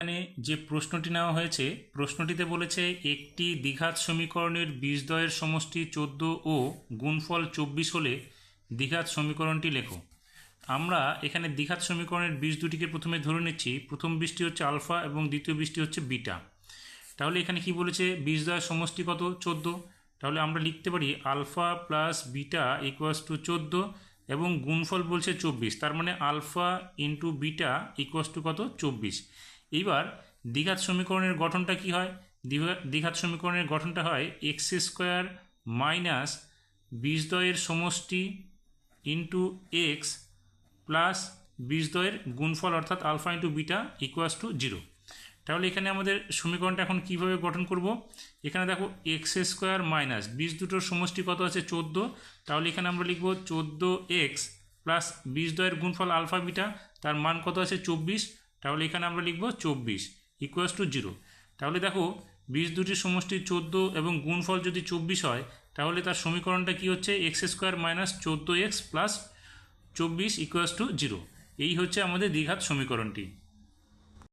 এখানে যে প্রশ্নটি নেওয়া হয়েছে, প্রশ্নটিতে বলেছে একটি দ্বিঘাত সমীকরণের বীজদ্বয়ের সমষ্টি চোদ্দ ও গুণফল চব্বিশ হলে দ্বিঘাত সমীকরণটি লেখো। আমরা এখানে দ্বিঘাত সমীকরণের বীজ দুটিকে প্রথমে ধরে নিচ্ছি। প্রথম বীজটি হচ্ছে আলফা এবং দ্বিতীয় বীজটি হচ্ছে বিটা। তাহলে এখানে কি বলেছে? বীজদ্বয়ের সমষ্টি কত? চোদ্দ। তাহলে আমরা লিখতে পারি alpha plus beta equals to চোদ্দ এবং গুণফল বলছে চব্বিশ। তার মানে alpha into beta equals to কত? চব্বিশ। এইবার দ্বিঘাত সমীকরণের গঠনটা কি হয়? দ্বিঘা- দ্বিঘাত সমীকরণের গঠনটা হয় এক্স স্কোয়ার মাইনাস বীজদ্বয়ের সমষ্টি ইন্টু এক্স প্লাস বীজদ্বয়ের গুণফল অর্থাৎ alpha into beta equals to zero তাহলে এখানে আমাদের সমীকরণটা এখন কীভাবে গঠন করব? এখানে দেখো এক্স স্কোয়ার মাইনাস বীজ দুটোর সমষ্টি কত আছে? চোদ্দ। তাহলে এখানে আমরা লিখব চোদ্দ এক্স প্লাস বীজদ্বয়ের গুণফল আলফা বিটা, তার মান কত আছে? চব্বিশ। তাহলে এখানে আমরা লিখব চব্বিশ ইকুয়াস টু জিরো তাহলে দেখো, বিশ দুটির সমষ্টি চোদ্দ এবং গুণফল যদি চব্বিশ হয়, তাহলে তার সমীকরণটা কি হচ্ছে? এক্স স্কোয়ার মাইনাস চোদ্দ এক্স প্লাস চব্বিশ ইকুয়াস টু জিরো এই হচ্ছে আমাদের দ্বিঘাত সমীকরণটি।